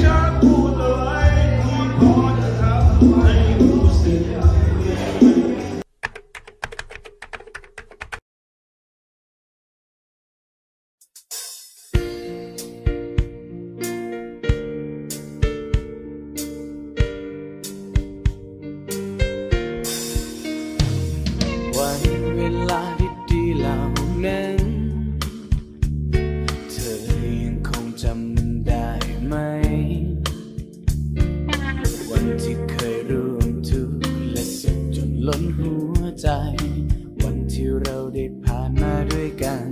อยากพูดอะไรที่พอ ล้นหัวใจ วันที่เราได้ผ่านมาด้วยกัน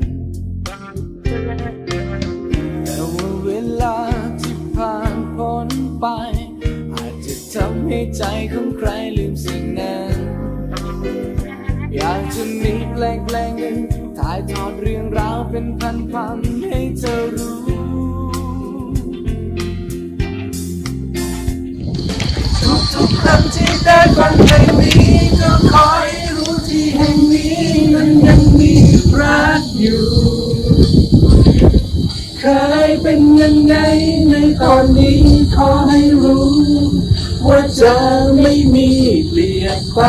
แต่ว่าเวลาที่ผ่านพ้นไป อาจจะทำให้ใจของใครลืมสิ่งนั้น อยากจะมีเพลงเพลงหนึ่งถ่ายทอดเรื่องราวเป็นพันๆให้เธอรู้ทุกๆครั้งที่ได้ฟังเพลงนี้ ก็ขอให้รู้ที่แห่งนี้มันยังมีรักอยู่ เคยเป็นยังไงในตอนนี้ขอให้รู้ ว่าจะไม่มีเปลี่ยนไป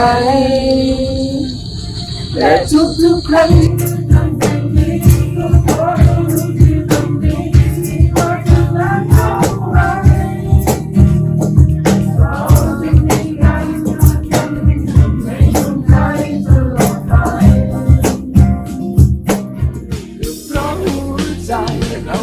และทุกๆครั้ง หั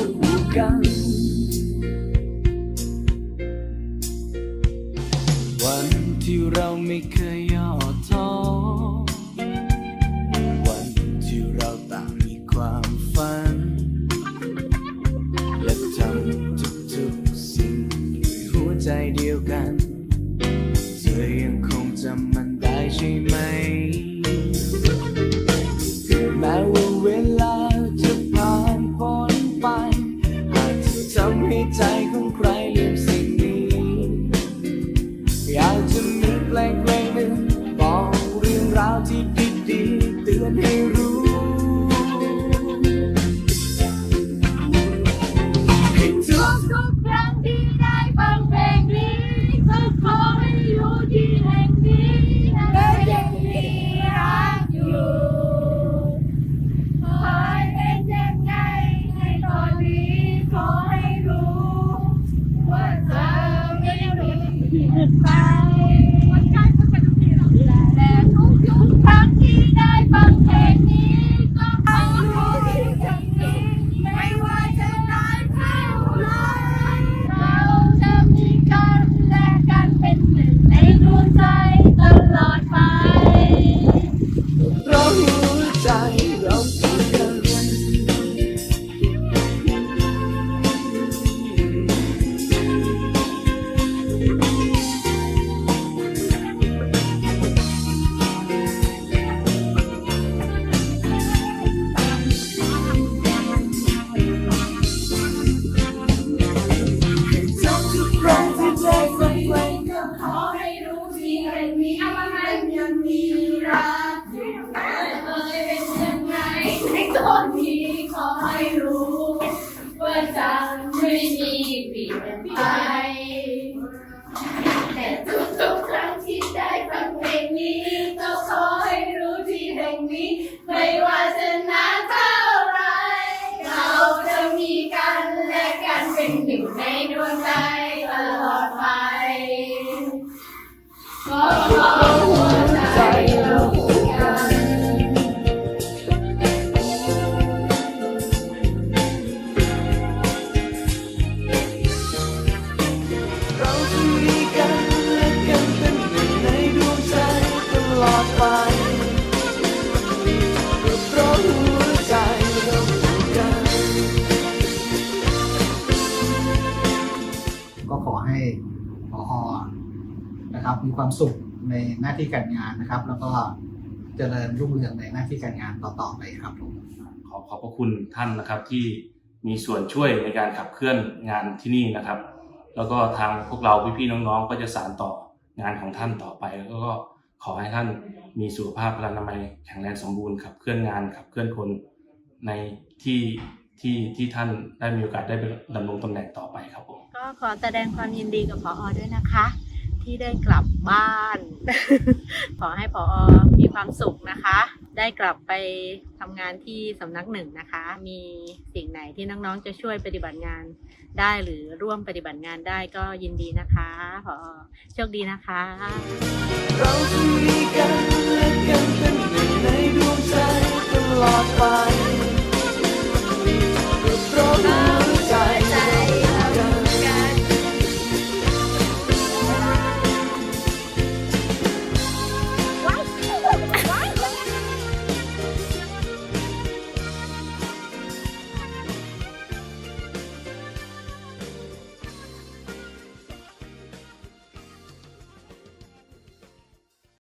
แห่งนี้มันยังมีรักอยู่เคยเป็นยังไงในตอนนี้ ให้พอนะครับมีความสุขในหน้าที่การงานนะครับ แล้วก็เจริญรุ่งเรืองในหน้าที่การงานต่อๆไปครับผมขอขอบพระคุณท่านนะครับที่มีส่วนช่วยในการขับเคลื่อนงานที่นี่นะครับ แล้วก็ทางพวกเราพี่ๆน้องๆ ก็จะสานต่องานของท่านต่อไป แล้วก็ขอให้ท่านมีสุขภาพพลานามัยแข็งแรงสมบูรณ์ขับเคลื่อนงานขับเคลื่อนคนในที่ที่ที่ท่านได้มีโอกาสได้ดำรงตำแหน่งต่อไปครับผม ก็ขอแสดงความยินดีกับพออด้วยนะคะ ที่ได้กลับบ้าน ขอให้พออมีความสุขนะคะ ได้กลับไปทำงานที่สำนักหนึ่งนะคะ มีสิ่งไหนที่น้องๆจะช่วยปฏิบัติงานได้หรือร่วมปฏิบัติงานได้ก็ยินดีนะคะพอโชคดีนะคะ เราจะมีกันและกันเป็นหนึ่งในดวงใจตลอดไป